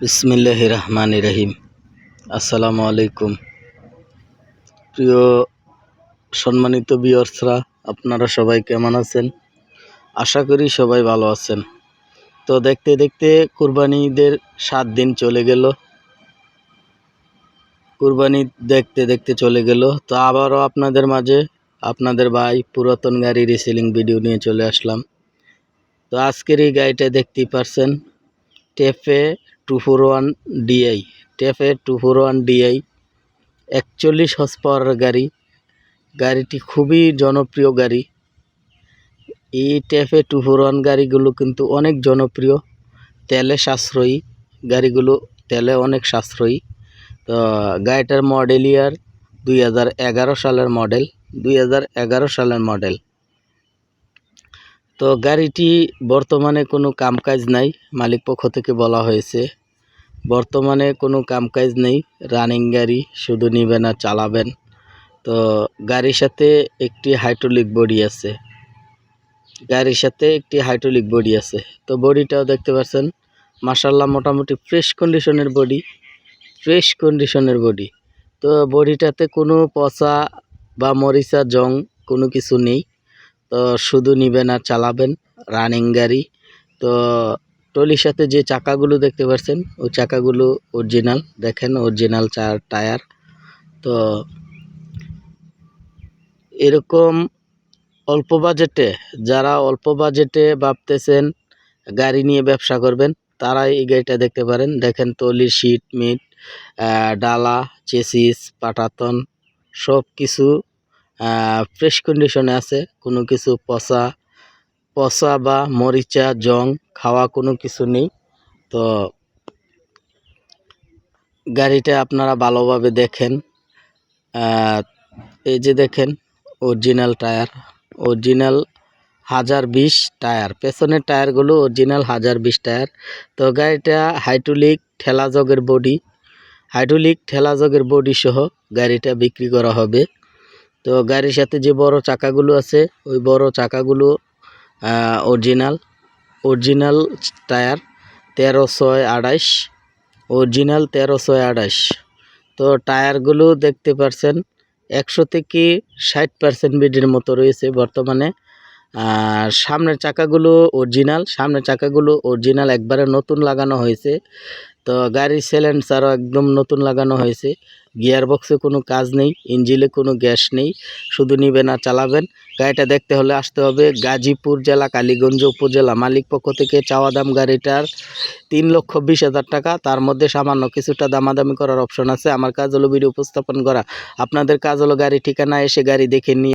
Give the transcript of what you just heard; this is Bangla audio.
বিসমিল্লাহ রহমান রহিম। আসসালামু আলাইকুম। প্রিয় সম্মানিত বিয়র্সরা আপনারা সবাই কেমন আছেন? আশা করি সবাই ভালো আছেন। তো দেখতে দেখতে কুরবানি ঈদের সাত দিন চলে গেল। কুরবানি দেখতে দেখতে চলে গেল। তো আবারও আপনাদের মাঝে আপনাদের ভাই পুরাতন গাড়ি রিসেলিং ভিডিও নিয়ে চলে আসলাম। তো আজকের এই গাড়িটা দেখতেই পারছেন। TAFE two four one DI TAFE two four one DI একচল্লিশ হর্স পাওয়ারের গাড়ি। গাড়িটি খুবই জনপ্রিয় গাড়ি। এই টেফে টু ফোর ওয়ান গাড়িগুলো কিন্তু অনেক জনপ্রিয়। তেলে সাশ্রয়ী, গাড়িগুলো তেলে অনেক সাশ্রয়ী। তো গাড়িটার মডেল ইয়ার দুই হাজার এগারো সালের মডেল দুই হাজার এগারো সালের মডেল তো গাড়িটি বর্তমানে কোনো কামকাজ নাই, মালিক পক্ষ থেকে বলা হয়েছে। বর্তমানে কোনো কামকাজ নেই রানিং গাড়ি শুধু নিবেন আর চালাবেন। তো গাড়ির সাথে একটি হাইড্রোলিক বডি আছে। গাড়ির সাথে একটি হাইড্রোলিক বডি আছে। তো বডিটাও দেখতে পাচ্ছেন মাসাল্লাহ মোটামুটি ফ্রেশ কন্ডিশনের বডি ফ্রেশ কন্ডিশনের বডি তো বডিটাতে কোনো পচা বা মরিচা, জং কোনো কিছু নেই। তো শুধু নিবেন আর চালাবেন রানিং গাড়ি। তো টলির সাথে যে চাকাগুলো দেখতে পাচ্ছেন ওই চাকাগুলো অরিজিনাল দেখেন অরিজিনাল চার টায়ার। তো এরকম অল্প বাজেটে, যারা অল্প বাজেটে ভাবতেছেন গাড়ি নিয়ে ব্যবসা করবেন তারা এই গাড়িটা দেখতে পারেন। দেখেন তলির সিট মিট ডালা চেসিস পাটাতন সব কিছু ফ্রেশ কন্ডিশনে আছে। কোনো কিছু পচা পচা বা মরিচা, জং খাওয়া কোনো কিছু নেই। তো গাড়িটা আপনারা ভালোভাবে দেখেন। এই যে দেখেন অরিজিনাল টায়ার অরিজিনাল হাজার বিশ টায়ার পেছনের টায়ারগুলো অরিজিনাল হাজার বিশ টায়ার তো গাড়িটা হাইড্রোলিক ঠেলাজগের বডি হাইড্রোলিক ঠেলাজগের বডি সহ গাড়িটা বিক্রি করা হবে। তো গাড়ির সাথে যে বড় চাকাগুলো আছে, ওই বড় চাকাগুলো অরিজিনাল অরিজিনাল টায়ার তেরো ছয় আড়াইশ অরিজিনাল তেরো ছয় আড়াইশ তো টায়ারগুলো দেখতে পারছেন, একশো থেকে ষাট পার্সেন্ট বিডির মতো রয়েছে বর্তমানে। আর সামনের চাকাগুলো অরিজিনাল সামনের চাকাগুলো অরিজিনাল একবারে নতুন লাগানো হয়েছে। তো গাড়ির সিলিন্ডারও একদম নতুন লাগানো হয়েছে। গিয়ার বক্সে কোনো কাজ নেই ইঞ্জিলে কোনো গ্যাস নেই, শুধু নিবেন আর চালাবেন। গাড়িটা দেখতে হলে আসতে হবে গাজীপুর জেলা, কালীগঞ্জ উপজেলা। মালিক পক্ষ থেকে চাওয়া দাম গাড়িটার তিন লক্ষ বিশ হাজার টাকা। তার মধ্যে সামান্য কিছুটা দামাদামি করার অপশন আছে। আমার কাজ হলো ভিডিও উপস্থাপন করা। আপনাদের কাজ হলো গাড়ি ঠিকানা এসে গাড়ি দেখে নিয়ে